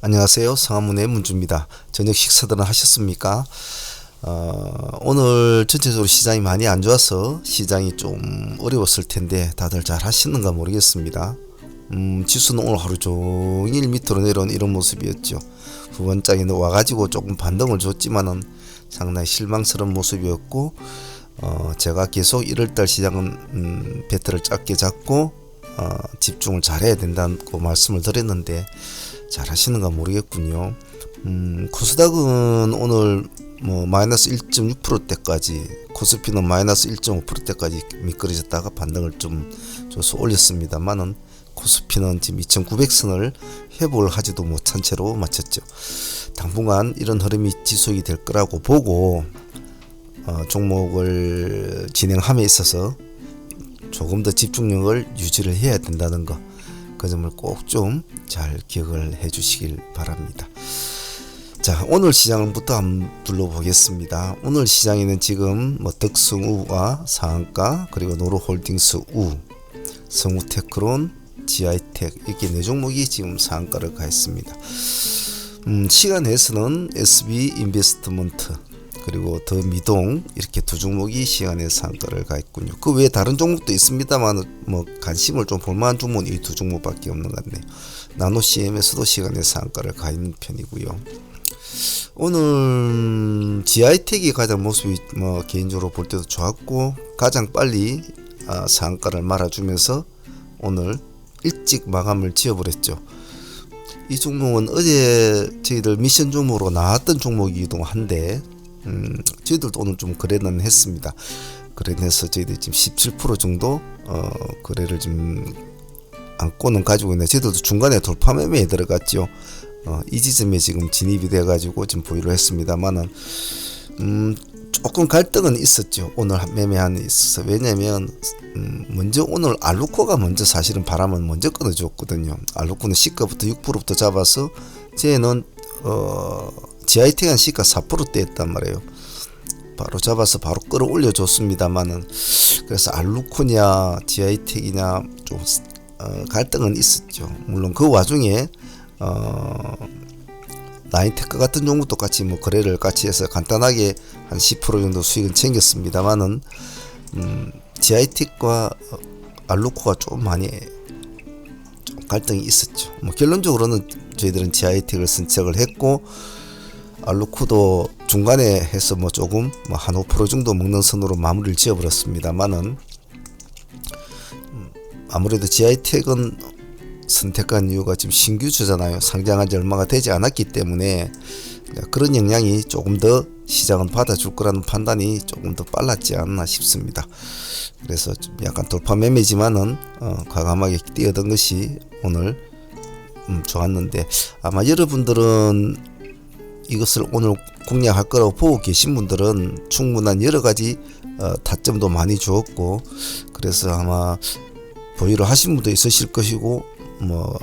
안녕하세요. 성화문의 문주입니다. 저녁 식사들은 하셨습니까? 어, 오늘 전체적으로 시장이 많이 안 좋아서 시장이 좀 어려웠을 텐데 다들 잘 하시는가 모르겠습니다. 음, 지수는 오늘 하루 종일 밑으로 내려온 이런 모습이었죠. 후반장에는 와가지고 조금 반등을 줬지만은 상당히 실망스러운 모습이었고, 어, 제가 계속 1월달 시장은 음, 배틀을 짧게 잡고 어, 집중을 잘해야 된다고 말씀을 드렸는데 잘 하시는가 모르겠군요. 음, 코스닥은 오늘 뭐 마이너스 1.6%대까지 코스피는 마이너스 1.5%대까지 미끄러졌다가 반등을 좀 줘서 올렸습니다만은 코스피는 지금 2900선을 회복을 하지도 못한 채로 마쳤죠. 당분간 이런 흐름이 지속이 될 거라고 보고 어, 종목을 진행함에 있어서 조금 더 집중력을 유지를 해야 된다는 거. 그 점을 꼭 좀 잘 기억을 해 주시길 바랍니다. 자, 오늘 시장부터 한번 둘러보겠습니다. 오늘 시장에는 지금 뭐 덕승우와 상한가 그리고 노루홀딩스 우, 성우테크론, 지아이텍 이렇게 네 종목이 지금 상한가를 가했습니다. 음, 시간에서는 SB 인베스트먼트 그리고 더 미동 이렇게 두 종목이 시간에 상가를 가했군요. 그 외에 다른 종목도 있습니다만 뭐 관심을 좀 볼만한 종목은 이 두 종목밖에 없는 것 같네요. 나노 CM에서도 시간에 상가를 가 있는 편이고요. 오늘 GI텍이 가장 모습이 뭐 개인적으로 볼 때도 좋았고 가장 빨리 아, 상가를 말아주면서 오늘 일찍 마감을 지어버렸죠. 이 종목은 어제 저희들 미션 종목으로 나왔던 종목이기도 한데 음, 저희들도 오늘 좀 거래는 했습니다. 거래는 해서 저희들이 지금 17% 정도 어, 거래를 좀 안고는 가지고 있는데 저희들도 중간에 돌파 매매에 들어갔죠. 어, 이 지점에 지금 진입이 돼 가지고 지금 보유를 했습니다만은 음, 조금 갈등은 있었죠. 오늘 매매한에 있어서 왜냐면 음, 먼저 오늘 알루코가 먼저 사실은 바람은 먼저 끊어줬거든요. 알루코는 시가부터 6%부터 잡아서 쟤는 어 GIT가 시가 4%대였단 말이에요. 바로 잡아서 바로 끌어올려 줬습니다만은 그래서 알루코냐 GI텍이냐 좀 어, 갈등은 있었죠. 물론 그 와중에 어, 나인테크 같은 종목도 같이 뭐 거래를 같이 해서 간단하게 한 10% 정도 수익은 챙겼습니다만은 음, GI텍과 알루코가 좀 많이 좀 갈등이 있었죠. 뭐 결론적으로는 저희들은 GI텍을 선택을 했고 알루코도 중간에 해서 뭐 조금 뭐한5% 정도 먹는 선으로 마무리를 지어버렸습니다만은 음, 아무래도 GI텍은 선택한 이유가 지금 신규주잖아요. 상장한 지 얼마가 되지 않았기 때문에 그런 영향이 조금 더 시장은 받아줄 거라는 판단이 조금 더 빨랐지 않나 싶습니다. 그래서 좀 약간 돌파 매매지만은 어, 과감하게 뛰어든 것이 오늘 음, 좋았는데 아마 여러분들은 이것을 오늘 공략할 거라고 보고 계신 분들은 충분한 여러 가지 어, 타점도 많이 주었고 그래서 아마 보유를 하신 분도 있으실 것이고 뭐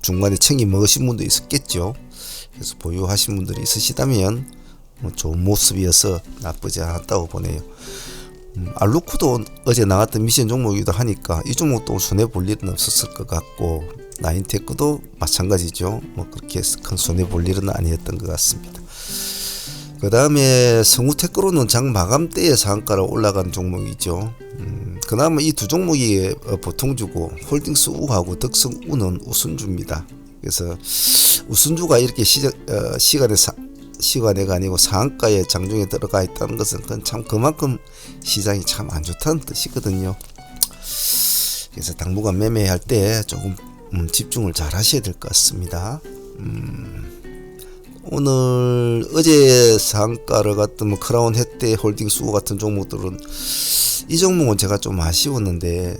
중간에 챙겨 먹으신 분도 있었겠죠. 그래서 보유하신 분들이 있으시다면 뭐 좋은 모습이어서 나쁘지 않았다고 보네요. 음, 알루크도 어제 나왔던 미션 종목이기도 하니까 이 종목도 손해 볼 일은 없었을 것 같고 나인테크도 마찬가지죠. 뭐 그렇게 큰 손해 볼 일은 아니었던 것 같습니다. 그 다음에 성우테크로는 장 마감 때에 상가로 올라간 종목이죠. 음, 그나마 이 두 종목이 어, 보통 주고 홀딩스 우하고 덕성 우는 우순주입니다. 그래서 우순주가 이렇게 시작, 어, 시간에 사, 시간에가 아니고 상한가에 장중에 들어가 있다는 것은 그건 참 그만큼 시장이 참 안 좋다는 뜻이거든요. 그래서 당분간 매매할 때 조금 음, 집중을 잘 하셔야 될 것 같습니다. 음, 오늘 어제 상가를 갔던 뭐 크라운 햇대 홀딩스 같은 종목들은 이 종목은 제가 좀 아쉬웠는데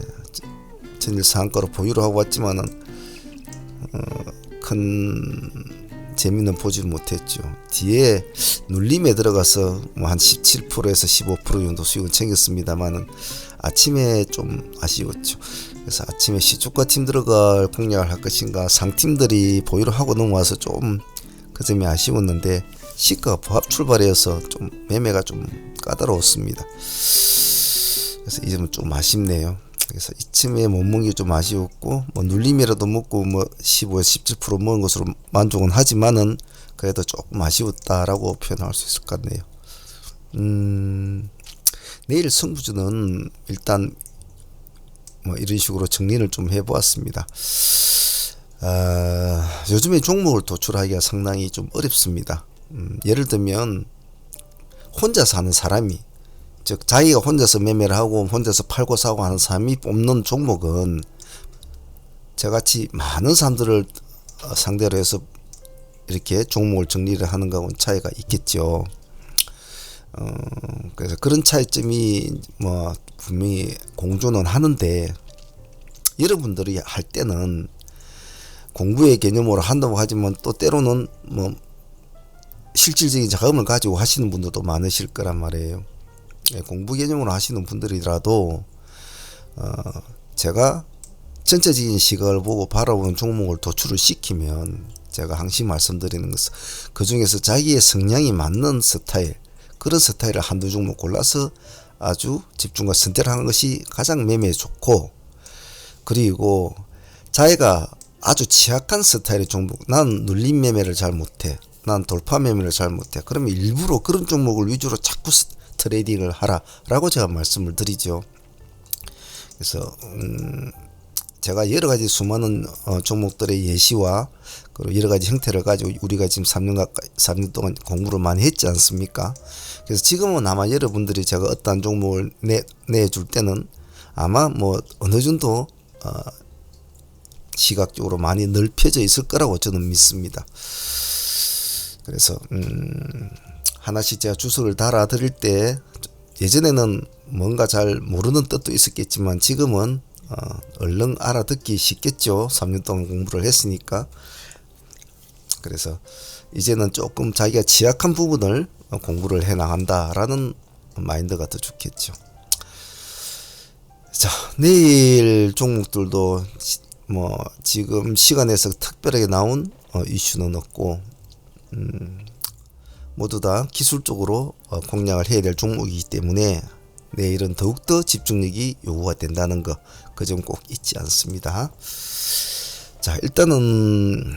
전일 상가로 보유를 하고 왔지만은 어, 큰 재미는 보지를 못했죠. 뒤에 눌림에 들어가서 뭐 한 17%에서 15% 정도 수익을 챙겼습니다만은 아침에 좀 아쉬웠죠. 그래서 아침에 시주가 팀 들어갈 공략을 할 것인가 상팀들이 보유를 하고 넘어와서 좀 그 점이 아쉬웠는데 시가가 부합 출발이어서 좀 매매가 좀 까다로웠습니다. 그래서 이 점은 좀 아쉽네요. 그래서 이쯤에 못 먹는 게 좀 아쉬웠고 뭐 눌림이라도 먹고 뭐 15에서 17% 먹은 것으로 만족은 하지만은 그래도 조금 아쉬웠다라고 표현할 수 있을 것 같네요. 음, 내일 승부주는 일단 뭐 이런 식으로 정리를 좀 해보았습니다. 아, 요즘에 종목을 도출하기가 상당히 좀 어렵습니다. 음, 예를 들면 혼자 사는 사람이 즉 자기가 혼자서 매매를 하고 혼자서 팔고 사고 하는 사람이 뽑는 종목은 저같이 많은 사람들을 어, 상대로 해서 이렇게 종목을 정리를 하는 거하고는 차이가 있겠죠. 어, 그래서 그런 차이점이 뭐 분명히 공존은 하는데 여러분들이 할 때는 공부의 개념으로 한다고 하지만 또 때로는 뭐 실질적인 자금을 가지고 하시는 분들도 많으실 거란 말이에요. 예, 공부 개념으로 하시는 분들이라도 어 제가 전체적인 시각을 보고 바라보는 종목을 도출을 시키면 제가 항상 말씀드리는 것은 그 중에서 자기의 성향이 맞는 스타일 그런 스타일을 한두 종목 골라서 아주 집중과 선택하는 것이 가장 매매에 좋고 그리고 자기가 아주 취약한 스타일의 종목 난 눌림 매매를 잘 못해 난 돌파 매매를 잘 못해 그러면 일부러 그런 종목을 위주로 자꾸 트레이딩을 하라 라고 제가 말씀을 드리죠. 그래서 음 제가 여러 가지 수많은 어, 종목들의 예시와 그리고 여러 가지 형태를 가지고 우리가 지금 3년 가까이 3년 동안 공부를 많이 했지 않습니까? 그래서 지금은 아마 여러분들이 제가 어떤 종목을 내 내줄 때는 아마 뭐 어느 정도 어, 시각적으로 많이 넓혀져 있을 거라고 저는 믿습니다. 그래서 음, 하나씩 제가 주소를 달아 드릴 때 예전에는 뭔가 잘 모르는 뜻도 있었겠지만 지금은 어, 얼른 알아듣기 쉽겠죠. 3년 동안 공부를 했으니까. 그래서 이제는 조금 자기가 취약한 부분을 공부를 해 나간다라는 마인드가 더 좋겠죠. 자, 내일 종목들도 뭐 지금 시간에서 특별하게 나온 어, 이슈는 없고 음, 모두 다 기술적으로 어, 공략을 해야 될 종목이기 때문에 내일은 더욱더 집중력이 요구가 된다는 거 그 점 꼭 잊지 않습니다. 자 일단은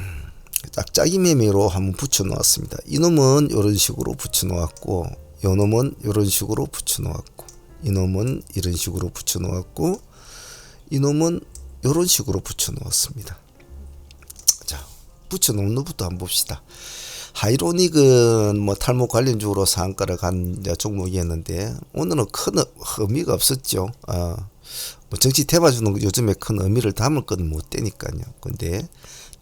짝짝이 매매로 한번 붙여 놓았습니다. 이놈은 이런 식으로 붙여 놓았고 요놈은 이런 식으로 붙여 놓았고 이놈은 이런 식으로 붙여 놓았고 이놈은 이런 식으로 붙여 놓았습니다. 자 붙여 놓은 놈부터 한번 봅시다. 하이로닉은 뭐 탈모 관련주로 상가를 간 종목이었는데 오늘은 큰 의미가 없었죠. 어, 뭐 정치 테마주는 요즘에 큰 의미를 담을 건 못 되니까요. 근데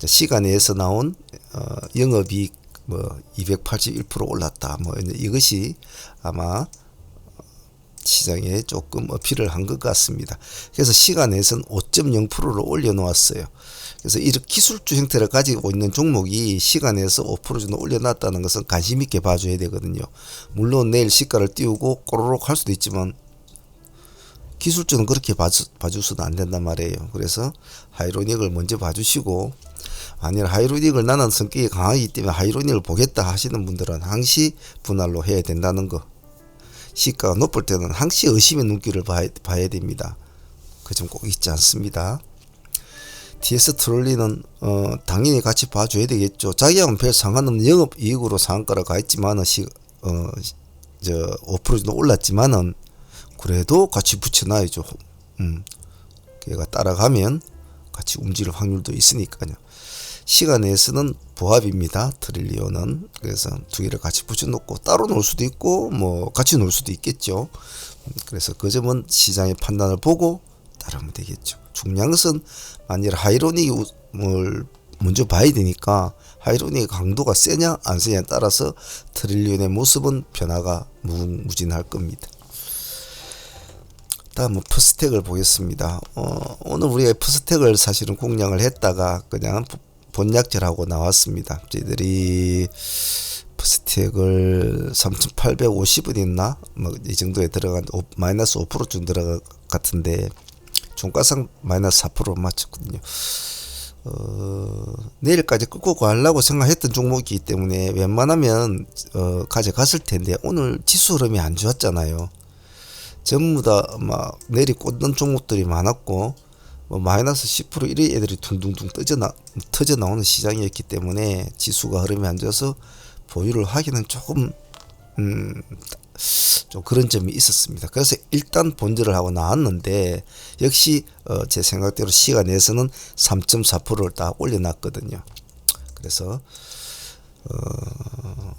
시간에서 나온 어, 영업이익 뭐 281% 올랐다. 뭐 이것이 아마 시장에 조금 어필을 한 것 같습니다. 그래서 시간에서는 5.0%를 올려놓았어요. 그래서 이런 기술주 형태를 가지고 있는 종목이 시간에서 5% 정도 올려놨다는 것은 관심 있게 봐줘야 되거든요. 물론 내일 시가를 띄우고 꼬르륵 할 수도 있지만 기술주는 그렇게 봐주, 봐줘서는 안 된단 말이에요. 그래서 하이로닉을 먼저 봐주시고 아니라 하이로닉을 나는 성격이 강하기 때문에 하이로닉을 보겠다 하시는 분들은 항시 분할로 해야 된다는 거. 시가가 높을 때는 항시 의심의 눈길을 봐야, 봐야 됩니다. 그점꼭 잊지 않습니다. TS 트롤리는 어, 당연히 같이 봐줘야 되겠죠. 자기하고는 별 상관없는 영업 이익으로 상한가를 가했지만은 시, 어, 저 5% 정도 올랐지만은 그래도 같이 붙여놔야죠. 음, 걔가 따라가면 같이 움직일 확률도 있으니까요. 시간에서는 보합입니다. 트릴리온은 그래서 두 개를 같이 붙여놓고 따로 놓을 수도 있고 뭐 같이 놓을 수도 있겠죠. 그래서 그 점은 시장의 판단을 보고 따르면 되겠죠. 중요한 것은 만일 하이로닉을 먼저 봐야 되니까 하이로닉의 강도가 세냐 안 세냐에 따라서 트릴리온의 모습은 변화가 무궁무진할 겁니다. 다음 퍼스텍을 보겠습니다. 어, 오늘 우리가 퍼스텍을 사실은 공략을 했다가 그냥 본약절하고 나왔습니다. 저희들이 퍼스텍을 3,850원 있나? 뭐 이 정도에 들어간 마이너스 5%쯤 들어가 같은데 종가상 마이너스 4% 맞췄거든요. 어, 내일까지 끌고 가려고 생각했던 종목이기 때문에 웬만하면 어, 가져갔을 텐데 오늘 지수 흐름이 안 좋았잖아요. 전부 다 막 내리 꽂는 종목들이 많았고 뭐 마이너스 10% 이런 애들이 둥둥둥 터져 나 터져 나오는 시장이었기 때문에 지수가 흐름이 안 좋아서 보유를 하기는 조금 음, 좀 그런 점이 있었습니다. 그래서 일단 본질을 하고 나왔는데 역시 어, 제 생각대로 시간에서는 3.4%를 딱 올려놨거든요. 그래서 어,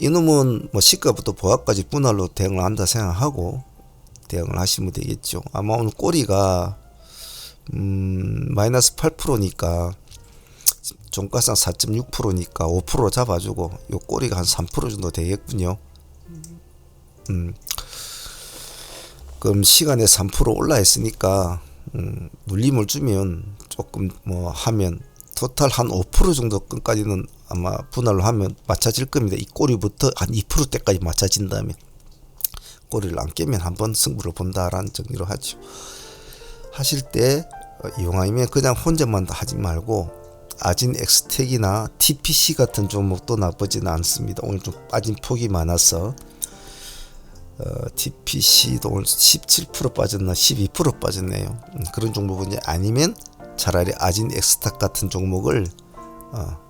이놈은 뭐 시가부터 보합까지 분할로 대응을 한다 생각하고 대응을 하시면 되겠죠. 아마 오늘 꼬리가 음, 마이너스 8%니까 종가상 4.6%니까 5% 잡아주고 요 꼬리가 한 3% 정도 되겠군요. 음. 그럼 시간에 3% 올라 있으니까 음, 눌림을 주면 조금 뭐 하면 토탈 한 5% 정도까지는 아마 분할로 하면 맞춰질 겁니다. 이 꼬리부터 한 2%대까지 맞춰진다면 꼬리를 안 깨면 한번 승부를 본다라는 정리로 하죠. 하실 때 어, 이용하면 그냥 혼자만 하지 말고 아진 엑스텍이나 TPC 같은 종목도 나쁘지는 않습니다. 오늘 좀 빠진 폭이 많아서 어, TPC도 오늘 17% 빠졌나 12% 빠졌네요. 음, 그런 종목은 아니면 차라리 아진 엑스탁 같은 종목을 어,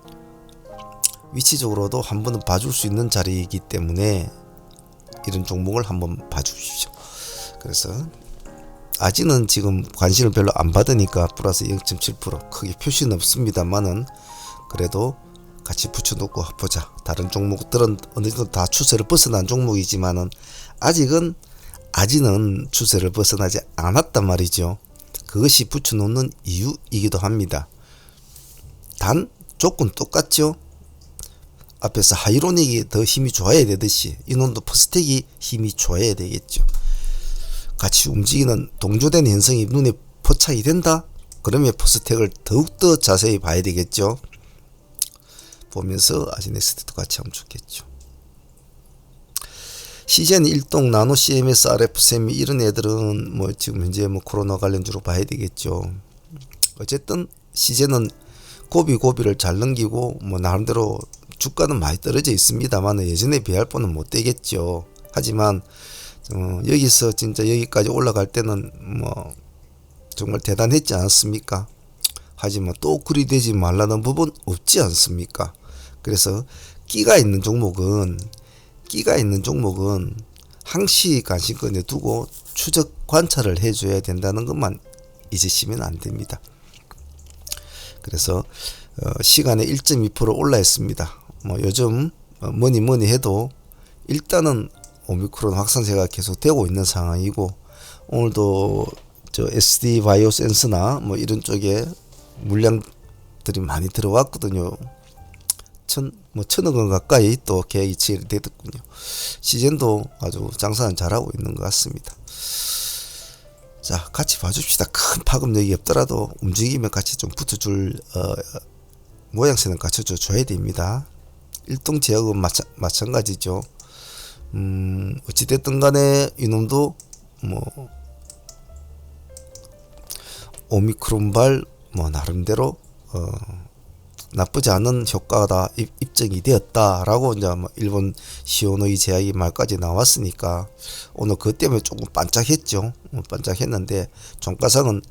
위치적으로도 한 번은 봐줄 수 있는 자리이기 때문에 이런 종목을 한번 봐주십시오. 그래서 아직은 지금 관심을 별로 안 받으니까 플러스 0.7% 크게 표시는 없습니다만은 그래도 같이 붙여놓고 보자. 다른 종목들은 어느 정도 다 추세를 벗어난 종목이지만은 아직은 아직은 추세를 벗어나지 않았단 말이죠. 그것이 붙여놓는 이유이기도 합니다. 단 조건 똑같죠. 앞에서 하이로닉이 더 힘이 좋아야 되듯이 이놈도 퍼스텍이 힘이 좋아야 되겠죠. 같이 움직이는 동조된 현상이 눈에 포착이 된다? 그러면 포스텍을 더욱더 자세히 봐야 되겠죠. 보면서 아지네스트도 같이 하면 좋겠죠. 시젠 일동 나노 CMS RF 세미 이런 애들은 뭐 지금 현재 뭐 코로나 관련주로 봐야 되겠죠. 어쨌든 시젠은 고비 고비를 잘 넘기고 뭐 나름대로 주가는 많이 떨어져 있습니다만 예전에 비할 바는 못 되겠죠. 하지만 어, 여기서 진짜 여기까지 올라갈 때는 뭐 정말 대단했지 않습니까? 하지만 또 그리 되지 말라는 부분 없지 않습니까? 그래서 끼가 있는 종목은 끼가 있는 종목은 항시 관심권에 두고 추적 관찰을 해줘야 된다는 것만 잊으시면 안 됩니다. 그래서 어, 시간에 1.2% 올라 있습니다. 뭐 요즘 뭐니 뭐니 해도 일단은 오미크론 확산세가 계속되고 있는 상황이고 오늘도 저 SD 바이오 센스나 뭐 이런 쪽에 물량들이 많이 들어왔거든요. 천, 뭐 천억 원 가까이 또 계획이 체결됐군요. 시젠도 아주 장사는 잘하고 있는 것 같습니다. 자, 같이 봐줍시다. 큰 파급력이 없더라도 움직이면 같이 좀 붙어줄 어, 모양새는 갖춰줘 줘야 됩니다. 일동 제약은 마찬, 마찬가지죠. 음, 어찌됐든 간에 이놈도 뭐 오미크론발 뭐 나름대로 어 나쁘지 않은 효과가 입 증이 되었다라고 이제 뭐 일본 시오노이 제약이 말까지 나왔으니까 오늘 그 때문에 조금 반짝했죠. 뭐 반짝했는데 종가상은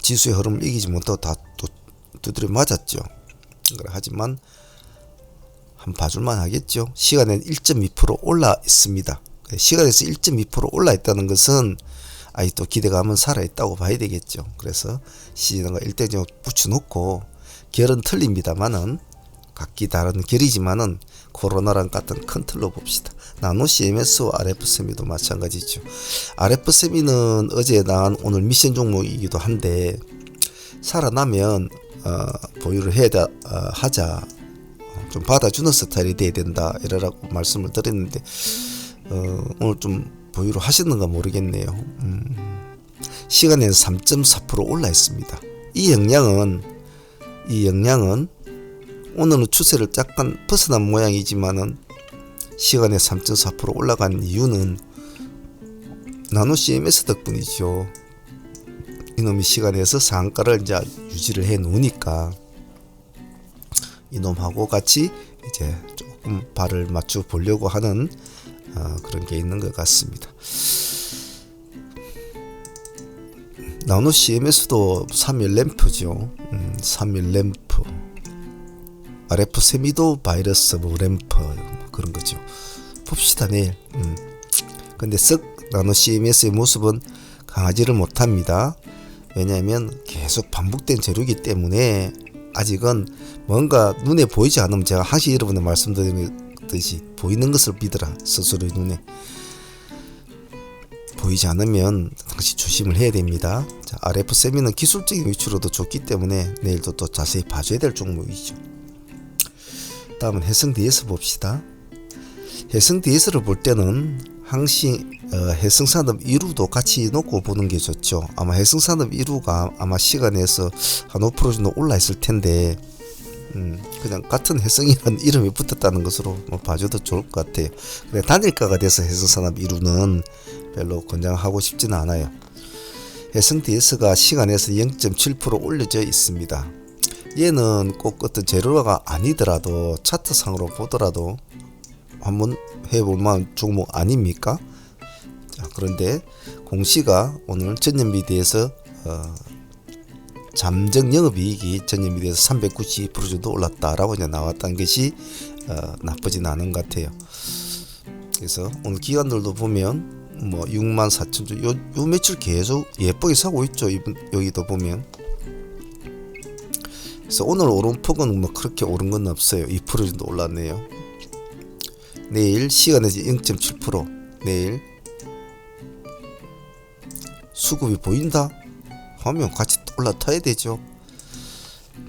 지수의 흐름을 이기지 못하고 다또 두드려 맞았죠. 하지만 한 봐줄만 하겠죠. 시간에는 1.2% 올라 있습니다. 시간에서 1.2% 올라 있다는 것은 또 기대감은 살아 있다고 봐야 되겠죠. 그래서 시즌과 일대적으로 붙여놓고 결은 틀립니다만은 각기 다른 결이지만은 코로나랑 같은 큰 틀로 봅시다. 나노 CMS와 RF세미도 마찬가지죠. RF세미는 어제 나온 오늘 미션 종목이기도 한데 살아나면 어, 보유를 해야 어, 하자 좀 받아주는 스타일이 돼야 된다 이러라고 말씀을 드렸는데 어, 오늘 좀 보유를 하시는가 모르겠네요. 음, 시간에는 3.4% 올라 있습니다. 이 영향은 이 영향은 오늘은 추세를 약간 벗어난 모양이지만은 시간에 3.4% 올라간 이유는 나노 CMS 덕분이죠. 이놈이 시간에서 상가를 이제 유지를 해 놓으니까 이놈하고 같이 이제 조금 발을 맞춰 보려고 하는 어, 그런 게 있는 것 같습니다. 나노 CMS도 3일 램프죠. 음, 3일 램프. RF 세미도 바이러스 뭐 램프 뭐 그런 거죠. 봅시다 내일. 음. 근데 쓱 나노 CMS의 모습은 강하지를 못합니다. 왜냐하면 계속 반복된 재료이기 때문에 아직은 뭔가 눈에 보이지 않으면 제가 항상 여러분들 말씀드리듯이 보이는 것을 믿으라 스스로의 눈에 보이지 않으면 당시 조심을 해야 됩니다. 자, RF 세미는 기술적인 위치로도 좋기 때문에 내일도 또 자세히 봐줘야 될 종목이죠. 다음은 해성 DS 봅시다. 해성 DS를 볼 때는 항시 어, 해성산업 1호도 같이 놓고 보는 게 좋죠. 아마 해성산업 1호가 아마 시간에서 한 5% 정도 올라 있을 텐데 음, 그냥 같은 해성이라는 이름이 붙었다는 것으로 뭐 봐줘도 좋을 것 같아요. 근데 단일가가 돼서 해성산업 1호는 별로 권장하고 싶지는 않아요. 해성 DS가 시간에서 0.7% 올려져 있습니다. 얘는 꼭 어떤 재료가 아니더라도 차트상으로 보더라도 한번 해볼 만한 종목 아닙니까? 자, 그런데 공시가 오늘 전년비대에서 어, 잠정 영업이익이 전년비대에서 392% 정도 올랐다라고 이제 나왔다는 것이 어, 나쁘진 않은 것 같아요. 그래서 오늘 기관들도 보면 뭐 6만 4천 주, 요, 요 며칠 계속 예쁘게 사고 있죠. 이분 여기도 보면. 그래서 오늘 오름폭은 뭐 그렇게 오른 건 없어요. 2% 정도 올랐네요. 내일 시간에서 0.7% 내일 수급이 보인다 하면 같이 올라타야 되죠.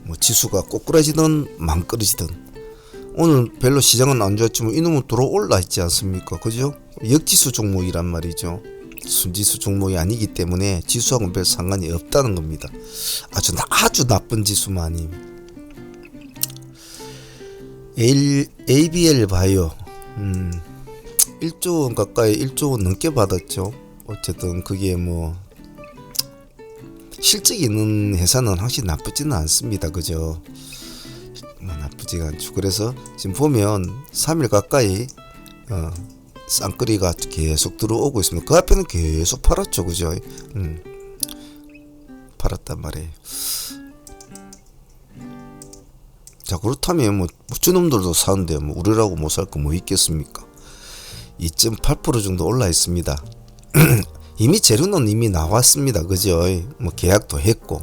뭐 지수가 꼬꾸라지든 망그러지든 오늘 별로 시장은 안 좋았지만 이놈은 들어 올라 있지 않습니까? 그죠? 역지수 종목이란 말이죠. 순지수 종목이 아니기 때문에 지수하고는 별 상관이 없다는 겁니다. 아주 아주 나쁜 지수만 아니면. ABL 바이오 음, 1조 원 가까이 1조 원 넘게 받았죠. 어쨌든 그게 뭐 실적이 있는 회사는 확실히 나쁘지는 않습니다. 그죠? 뭐 나쁘지가 않죠. 그래서 지금 보면 3일 가까이 어, 쌍끌이가 계속 들어오고 있습니다. 그 앞에는 계속 팔았죠. 그죠? 음, 팔았단 말이에요. 자 그렇다면 뭐 무주놈들도 사는데 뭐 우리라고 못 살 거 뭐 있겠습니까? 2.8% 정도 올라 있습니다. 이미 재료는 이미 나왔습니다. 그죠? 뭐 계약도 했고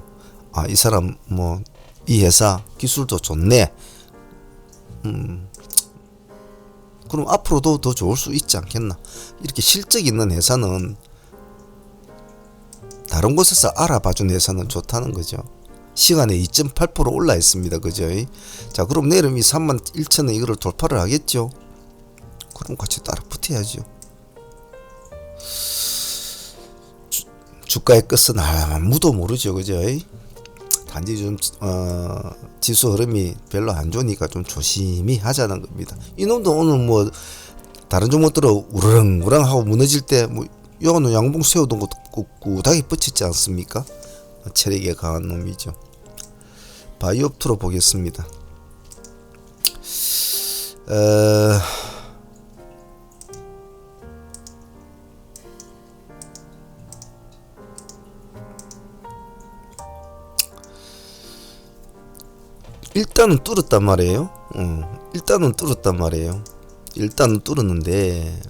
아 이 사람 뭐 이 회사 기술도 좋네. 음 그럼 앞으로도 더 좋을 수 있지 않겠나? 이렇게 실적 있는 회사는 다른 곳에서 알아봐준 회사는 좋다는 거죠. 시간에 2.8% 올라 있습니다. 그죠? 자, 그럼 내일은 이 3만 1천원 이거를 돌파를 하겠죠? 그럼 같이 따라 붙어야죠. 주, 주가의 끝은 아무도 모르죠. 그죠? 단지 좀, 어, 지수 흐름이 별로 안 좋으니까 좀 조심히 하자는 겁니다. 이놈도 오늘 뭐, 다른 종목들은 우렁우렁 하고 무너질 때, 뭐, 요거는 양봉 세우던 것도 꿋꿋하게 붙였지 않습니까? 체력에 강한 놈이죠. 바이옵트로 보겠습니다. 어... 일단은 뚫었단 말이에요. 어, 일단은 뚫었단 말이에요. 일단은 뚫었는데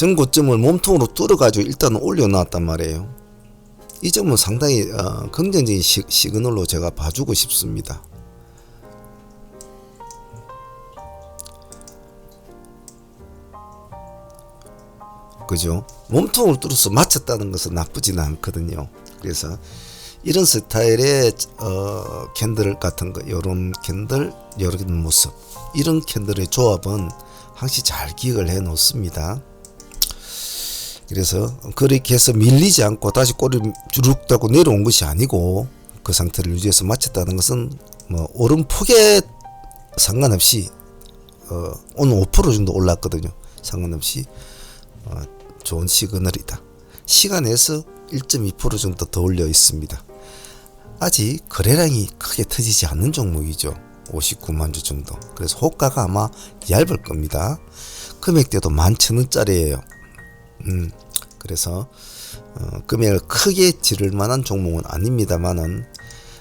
전고점을 몸통으로 뚫어가지고 일단 올려놨단 말이에요. 이 점은 상당히 어, 긍정적인 시, 시그널로 제가 봐주고 싶습니다. 그죠? 몸통을 뚫어서 맞췄다는 것은 나쁘지는 않거든요. 그래서 이런 스타일의 어, 캔들 같은 거, 요런 캔들, 요런 모습, 이런 캔들의 조합은 항시 잘 기억을 해 놓습니다. 그래서 그렇게 해서 밀리지 않고 다시 꼬리 주룩 달고 내려온 것이 아니고 그 상태를 유지해서 마쳤다는 것은 뭐 오름 폭에 상관없이 어, 오늘 5% 정도 올랐거든요. 상관없이 어, 좋은 시그널이다. 시간에서 1.2% 정도 더 올려 있습니다. 아직 거래량이 크게 터지지 않는 종목이죠. 59만 주 정도. 그래서 호가가 아마 얇을 겁니다. 금액대도 11,000원짜리예요. 음, 그래서 어, 금액을 크게 지를 만한 종목은 아닙니다만은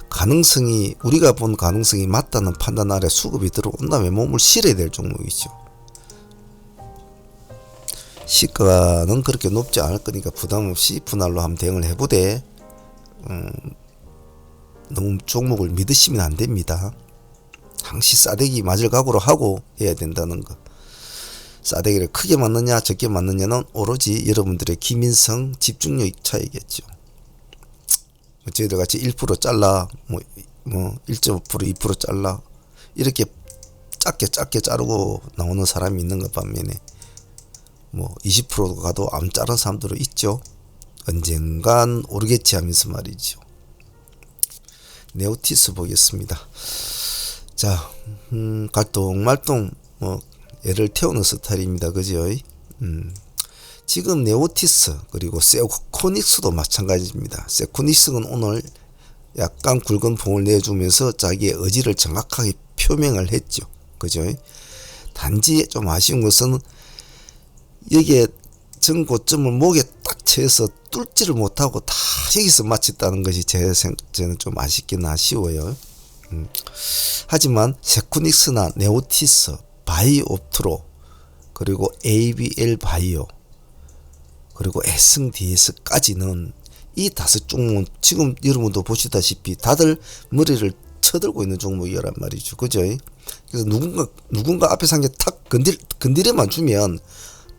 가능성이 우리가 본 가능성이 맞다는 판단 아래 수급이 들어온다면 몸을 실어야 될 종목이죠. 시가는 그렇게 높지 않을 거니까 부담 없이 분할로 한번 대응을 해보되 음, 너무 종목을 믿으시면 안 됩니다. 항시 싸대기 맞을 각오로 하고 해야 된다는 거. 싸대기를 크게 맞느냐 적게 맞느냐는 오로지 여러분들의 기민성 집중력 차이겠죠. 뭐 저희들 같이 1% 잘라 뭐, 뭐 1.5% 2% 잘라 이렇게 작게 작게 자르고 나오는 사람이 있는 것 반면에 뭐 20% 가도 안 자른 사람들은 있죠. 언젠간 오르겠지 하면서 말이죠. 네오티스 보겠습니다. 자, 음, 갈동말동 뭐 애를 태우는 스타일입니다. 그죠? 음. 지금 네오티스 그리고 세코닉스도 마찬가지입니다. 세코닉스는 오늘 약간 굵은 봉을 내주면서 자기의 의지를 정확하게 표명을 했죠. 그죠? 단지 좀 아쉬운 것은 여기에 전고점을 목에 딱 채서 뚫지를 못하고 다 여기서 마쳤다는 것이 제 생, 저는 좀 아쉽긴 아쉬워요. 음. 하지만 세쿠닉스나 네오티스, 바이옵트로, 그리고 ABL 바이오, 그리고 SDS까지는 이 다섯 종목은 지금 여러분도 보시다시피 다들 머리를 쳐들고 있는 종목이란 말이죠. 그죠? 그래서 누군가, 누군가 앞에 산 게 탁 건들, 건드려만 주면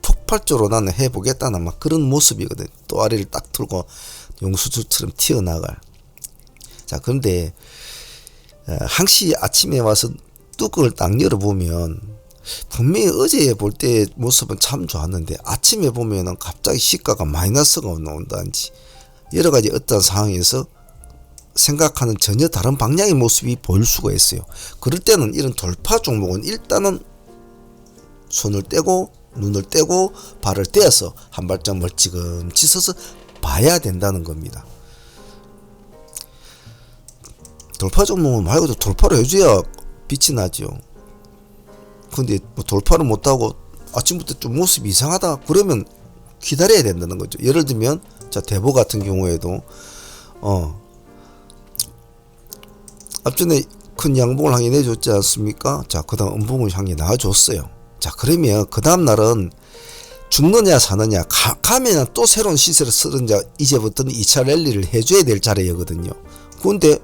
폭발적으로 나는 해보겠다는 막 그런 모습이거든. 또 아래를 딱 들고 용수주처럼 튀어나갈. 자, 그런데 어, 항시 아침에 와서 뚜껑을 딱 열어보면 분명히 어제 볼 때 모습은 참 좋았는데 아침에 보면은 갑자기 시가가 마이너스가 나온다든지 여러 가지 어떤 상황에서 생각하는 전혀 다른 방향의 모습이 보일 수가 있어요. 그럴 때는 이런 돌파 종목은 일단은 손을 떼고 눈을 떼고 발을 떼어서 한 발짝 멀찌감치 서서 봐야 된다는 겁니다. 돌파 종목은 말고도 돌파를 해줘야 빛이 나죠. 근데 뭐 돌파를 못하고 아침부터 좀 모습이 이상하다 그러면 기다려야 된다는 거죠. 예를 들면 자 대보 같은 경우에도 어 앞전에 큰 양봉을 향해 내줬지 않습니까? 자 그다음 음봉을 향해 나와줬어요. 자 그러면 그 다음 날은 죽느냐 사느냐 가, 가면 또 새로운 시세를 쓰는 자 이제부터는 2차 랠리를 해줘야 될 자리거든요. 근데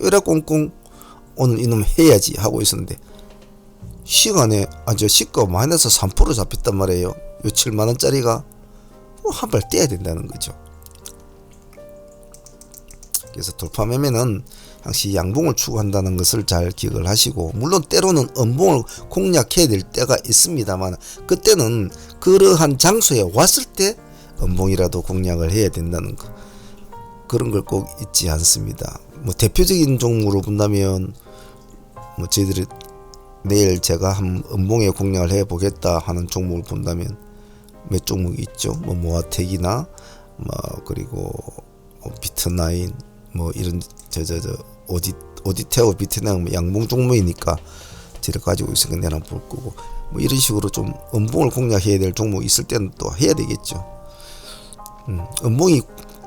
이래 꽁꽁 오늘 이놈 해야지 하고 있었는데 시간에 아저 시가 마이너스 3% 잡혔단 말이에요. 요 7만 원짜리가 한 발 떼야 된다는 거죠. 그래서 돌파 매매는 항시 양봉을 추구한다는 것을 잘 기억을 하시고 물론 때로는 음봉을 공략해야 될 때가 있습니다만 그때는 그러한 장소에 왔을 때 음봉이라도 공략을 해야 된다는 거 그런 걸 꼭 잊지 않습니다. 뭐 대표적인 종목으로 본다면 뭐 저희들이 내일 제가 한 음봉에 공략을 해 보겠다 하는 종목을 본다면 몇 종목이 있죠. 뭐 모아텍이나 뭐 그리고 뭐 비트나인 뭐 이런 저저저 오디 오디테오 비트나인 양봉 종목이니까 제를 가지고 있으니까 내가 볼 거고 뭐 이런 식으로 좀 음봉을 공략해야 될 종목 있을 때는 또 해야 되겠죠. 음, 음봉이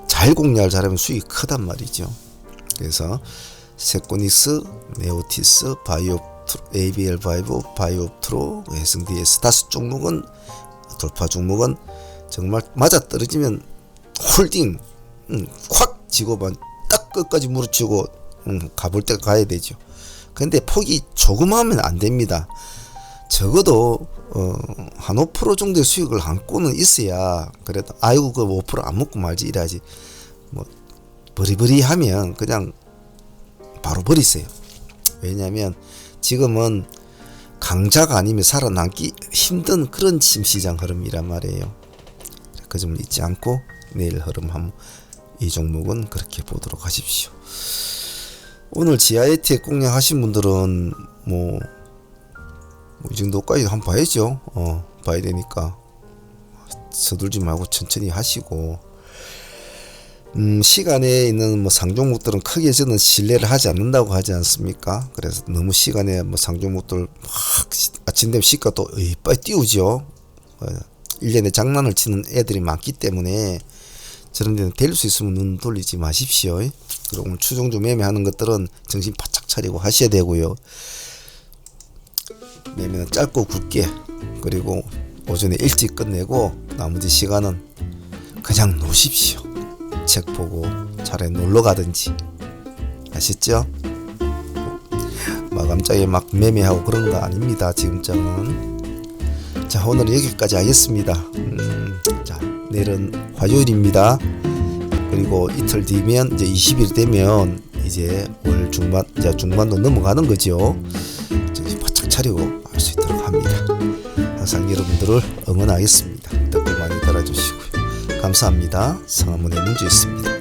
잘 공략을 잘하면 수익이 크단 말이죠. 그래서 세코닉스, 네오티스, 바이오 ABL 바이브, 바이오프트로, SDS 다섯 종목은 돌파 종목은 정말 맞아 떨어지면 홀딩 음, 확 지고만 딱 끝까지 무릎치고 음, 가볼 때 가야 되죠. 근데 폭이 조금 하면 안 됩니다. 적어도 어, 한 5% 정도의 수익을 안고는 있어야 그래도 아이고 그 5%안 먹고 말지 이래야지 뭐 버리버리 하면 그냥 바로 버리세요. 왜냐하면 지금은 강자가 아니면 살아남기 힘든 그런 심시장 흐름이란 말이에요. 그 점을 잊지 않고 내일 흐름 한번 이 종목은 그렇게 보도록 하십시오. 오늘 GIT 공략 하신 분들은 뭐, 뭐 이 정도까지 한번 봐야죠. 어, 봐야 되니까 서둘지 말고 천천히 하시고 음, 시간에 있는 뭐 상종목들은 크게 저는 신뢰를 하지 않는다고 하지 않습니까? 그래서 너무 시간에 뭐 상종목들 확 아침 되면 시가 또 이빨 띄우죠. 어, 1년에 장난을 치는 애들이 많기 때문에 저런 데는 될 수 있으면 눈 돌리지 마십시오. 그리고 오늘 추종주 매매하는 것들은 정신 바짝 차리고 하셔야 되고요. 매매는 짧고 굵게 그리고 오전에 일찍 끝내고 나머지 시간은 그냥 노십시오. 책 보고 차라리 놀러 가든지 아셨죠? 마감장에 막 매매하고 그런 거 아닙니다. 지금장은 자 오늘은 여기까지 하겠습니다. 음, 자 내일은 화요일입니다. 그리고 이틀 뒤면 이제 20일 되면 이제 월 중반 이제 중반도 넘어가는 거죠. 바짝 차리고 할 수 있도록 합니다. 항상 여러분들을 응원하겠습니다. 감사합니다. 성함문의 문주였습니다.